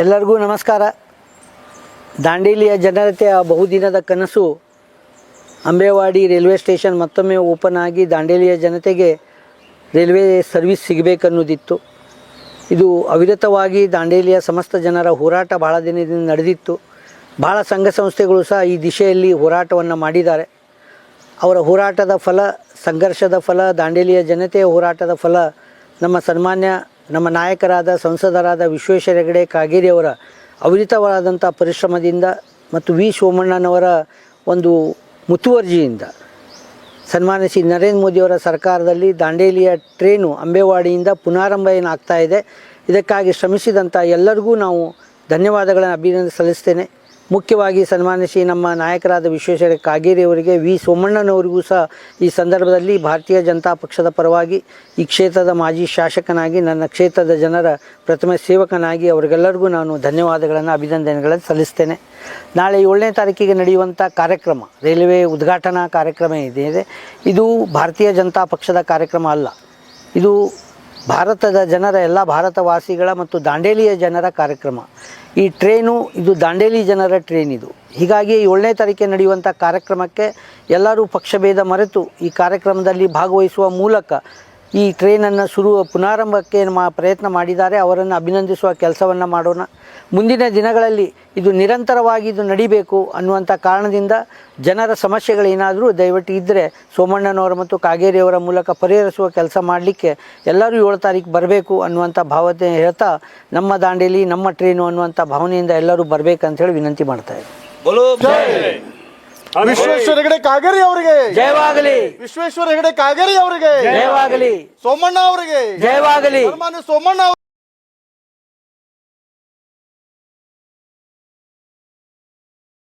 ಎಲ್ಲರಿಗೂ ನಮಸ್ಕಾರ. ದಾಂಡೇಲಿಯ ಜನರತೆಯ ಬಹುದಿನದ ಕನಸು ಅಂಬೇವಾಡಿ ರೈಲ್ವೆ ಸ್ಟೇಷನ್ ಮತ್ತೊಮ್ಮೆ ಓಪನ್ ಆಗಿ ದಾಂಡೇಲಿಯ ಜನತೆಗೆ ರೈಲ್ವೆ ಸರ್ವಿಸ್ ಸಿಗಬೇಕನ್ನೋದಿತ್ತು ಇದು ಅವಿರತವಾಗಿ ದಾಂಡೇಲಿಯ ಸಮಸ್ತ ಜನರ ಹೋರಾಟ ಭಾಳ ದಿನದಿಂದ ನಡೆದಿತ್ತು. ಭಾಳ ಸಂಘ ಸಂಸ್ಥೆಗಳು ಸಹ ಈ ದಿಶೆಯಲ್ಲಿ ಹೋರಾಟವನ್ನು ಮಾಡಿದ್ದಾರೆ. ಅವರ ಹೋರಾಟದ ಫಲ, ಸಂಘರ್ಷದ ಫಲ, ದಾಂಡೇಲಿಯ ಜನತೆಯ ಹೋರಾಟದ ಫಲ, ನಮ್ಮ ಸನ್ಮಾನ್ಯ ನಮ್ಮ ನಾಯಕರಾದ, ಸಂಸದರಾದ ವಿಶ್ವೇಶ್ವರ ಹೆಗಡೆ ಕಾಗೇರಿಯವರ ಅವಿರಿತವಾದಂಥ ಪರಿಶ್ರಮದಿಂದ ಮತ್ತು ವಿ. ಸೋಮಣ್ಣನವರ ಒಂದು ಮುತುವರ್ಜಿಯಿಂದ ಸನ್ಮಾನಿಸಿ ನರೇಂದ್ರ ಮೋದಿಯವರ ಸರ್ಕಾರದಲ್ಲಿ ದಾಂಡೇಲಿಯ ಟ್ರೇನು ಅಂಬೇವಾಡಿಯಿಂದ ಪುನಾರಂಭ ಏನಾಗ್ತಾ ಇದೆ, ಇದಕ್ಕಾಗಿ ಶ್ರಮಿಸಿದಂಥ ಎಲ್ಲರಿಗೂ ನಾವು ಧನ್ಯವಾದಗಳನ್ನು ಅಭಿನಂದನೆ ಸಲ್ಲಿಸ್ತೇನೆ. ಮುಖ್ಯವಾಗಿ ಸನ್ಮಾನಿಸಿ ನಮ್ಮ ನಾಯಕರಾದ ವಿಶ್ವೇಶ್ವರ ಕಾಗೇರಿಯವರಿಗೆ ವಿ ಸೋಮಣ್ಣನವರಿಗೂ ಸಹ ಈ ಸಂದರ್ಭದಲ್ಲಿ ಭಾರತೀಯ ಜನತಾ ಪಕ್ಷದ ಪರವಾಗಿ ಈ ಕ್ಷೇತ್ರದ ಮಾಜಿ ಶಾಸಕನಾಗಿ, ನನ್ನ ಕ್ಷೇತ್ರದ ಜನರ ಪ್ರಥಮ ಸೇವಕನಾಗಿ ಅವರಿಗೆಲ್ಲರಿಗೂ ನಾನು ಧನ್ಯವಾದಗಳನ್ನು, ಅಭಿನಂದನೆಗಳನ್ನು ಸಲ್ಲಿಸ್ತೇನೆ. ನಾಳೆ ಏಳನೇ ತಾರೀಕಿಗೆ ನಡೆಯುವಂಥ ಕಾರ್ಯಕ್ರಮ, ರೈಲ್ವೆ ಉದ್ಘಾಟನಾ ಕಾರ್ಯಕ್ರಮ ಇದೆ ಇದು ಭಾರತೀಯ ಜನತಾ ಪಕ್ಷದ ಕಾರ್ಯಕ್ರಮ ಅಲ್ಲ. ಇದು ಭಾರತದ ಜನರ, ಎಲ್ಲ ಭಾರತವಾಸಿಗಳ ಮತ್ತು ದಾಂಡೇಲಿಯ ಜನರ ಕಾರ್ಯಕ್ರಮ. ಈ ಟ್ರೈನು, ಇದು ದಾಂಡೇಲಿ ಜನರ ಟ್ರೈನ್ ಇದು. ಹೀಗಾಗಿ ಏಳನೇ ತಾರೀಕೆ ನಡೆಯುವಂಥ ಕಾರ್ಯಕ್ರಮಕ್ಕೆ ಎಲ್ಲರೂ ಪಕ್ಷಭೇದ ಮರೆತು ಈ ಕಾರ್ಯಕ್ರಮದಲ್ಲಿ ಭಾಗವಹಿಸುವ ಮೂಲಕ ಈ ಟ್ರೈನನ್ನು ಶುರು ಪುನಾರಂಭಕ್ಕೆ ಮಾ, ಪ್ರಯತ್ನ ಮಾಡಿದ್ದಾರೆ. ಅವರನ್ನು ಅಭಿನಂದಿಸುವ ಕೆಲಸವನ್ನು ಮಾಡೋಣ. ಮುಂದಿನ ದಿನಗಳಲ್ಲಿ ಇದು ನಿರಂತರವಾಗಿ ಇದು ನಡಿಬೇಕು ಅನ್ನುವಂಥ ಕಾರಣದಿಂದ ಜನರ ಸಮಸ್ಯೆಗಳೇನಾದರೂ ದಯವಿಟ್ಟು ಇದ್ದರೆ ಸೋಮಣ್ಣನವರ ಮತ್ತು ಕಾಗೇರಿಯವರ ಮೂಲಕ ಪರಿಹರಿಸುವ ಕೆಲಸ ಮಾಡಲಿಕ್ಕೆ ಎಲ್ಲರೂ ಏಳು ತಾರೀಕು ಬರಬೇಕು ಅನ್ನುವಂಥ ಭಾವನೆ ಹೇಳ್ತಾ ನಮ್ಮ ದಾಂಡೇಲಿ, ನಮ್ಮ ಟ್ರೈನು ಅನ್ನುವಂಥ ಭಾವನೆಯಿಂದ ಎಲ್ಲರೂ ಬರಬೇಕಂತ ಹೇಳಿ ವಿನಂತಿ ಮಾಡ್ತಾ ಇದ್ದೀನಿ. ವಿಶ್ವೇಶ್ವರ ಹೆಗಡೆ ಕಾಗೇರಿ ಅವರಿಗೆ. ಜಯವಾಗಲಿ. ವಿಶ್ವೇಶ್ವರ ಹೆಗಡೆ ಕಾಗೇರಿ ಅವರಿಗೆ. ಜಯವಾಗಲಿ. ಸೋಮಣ್ಣ ಅವರಿಗೆ. ಜಯವಾಗಲಿ. ಸೋಮಣ್ಣ